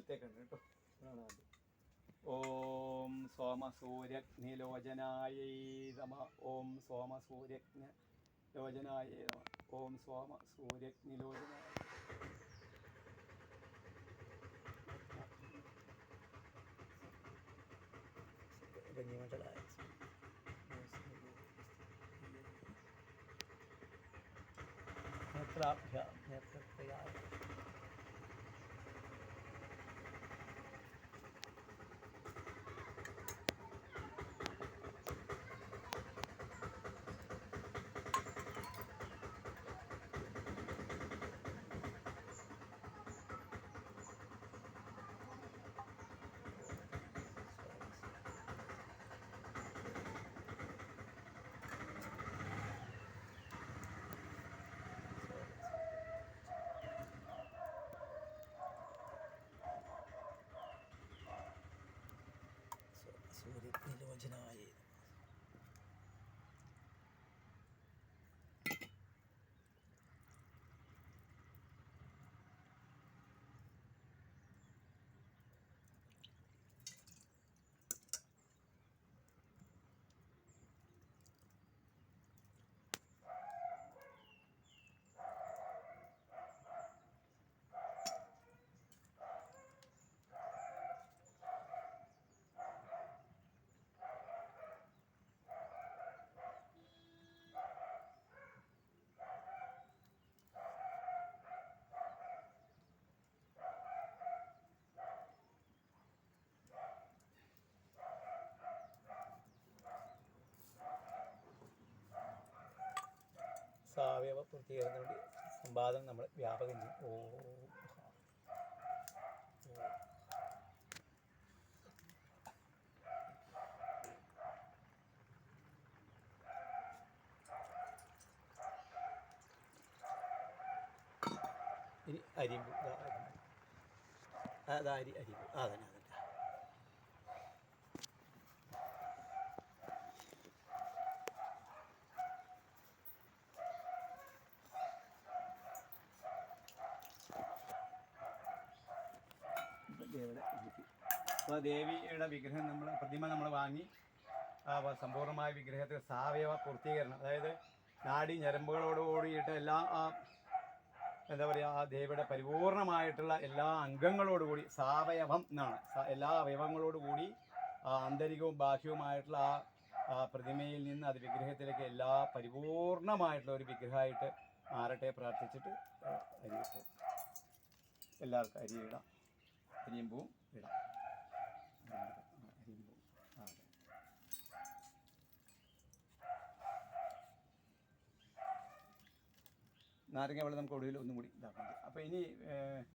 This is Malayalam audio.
വലത്തേക്കുണ്ട് കേട്ടോ. ഓം സോമസൂര്യഗ്നിലോചനായ നമ. ഓം സോമസൂര്യഗ്ന ലോചനായ നമ. ഓം സോമസൂര്യഗ്നിലോചനായ ഭംഗിമണ്ഡലായ നേത്രാഭ്യ നേത്രത്രയായ സാവയവ പൂർത്തീകരണത്തിന് വേണ്ടി സംവാദം നമ്മൾ വ്യാപകം ചെയ്യും. ഓ. ഇനി അരി. അരി അരിമ്പു. ആ ഇരിപ്പി. അപ്പോൾ ദേവിയുടെ വിഗ്രഹം നമ്മൾ പ്രതിമ നമ്മൾ വാങ്ങി സമ്പൂർണമായ വിഗ്രഹത്തിൽ സാവയവ പൂർത്തീകരണം. അതായത് നാടി ഞരമ്പുകളോട് കൂടിയിട്ട് എല്ലാ ആ എന്താ പറയുക ആ ദേവിയുടെ പരിപൂർണമായിട്ടുള്ള എല്ലാ അംഗങ്ങളോടുകൂടി സാവയവം എന്നാണ്. എല്ലാ അവയവങ്ങളോടുകൂടി ആന്തരികവും ബാഹ്യവുമായിട്ടുള്ള ആ പ്രതിമയിൽ നിന്ന് അത് വിഗ്രഹത്തിലേക്ക് എല്ലാ പരിപൂർണമായിട്ടുള്ള ഒരു വിഗ്രഹമായിട്ട് മാറട്ടെ പ്രാർത്ഥിച്ചിട്ട് അരി എല്ലാവർക്കും അരി ഇടാം അരിയും പൂവും? ഇടാം ആ, അരിയും പൂവും. ആ അതെ നാരങ്ങ വെള്ളം നമുക്ക് ഒടുവിൽ ഒന്നും കൂടി ഇതാക്കാം. അപ്പോൾ ഇനി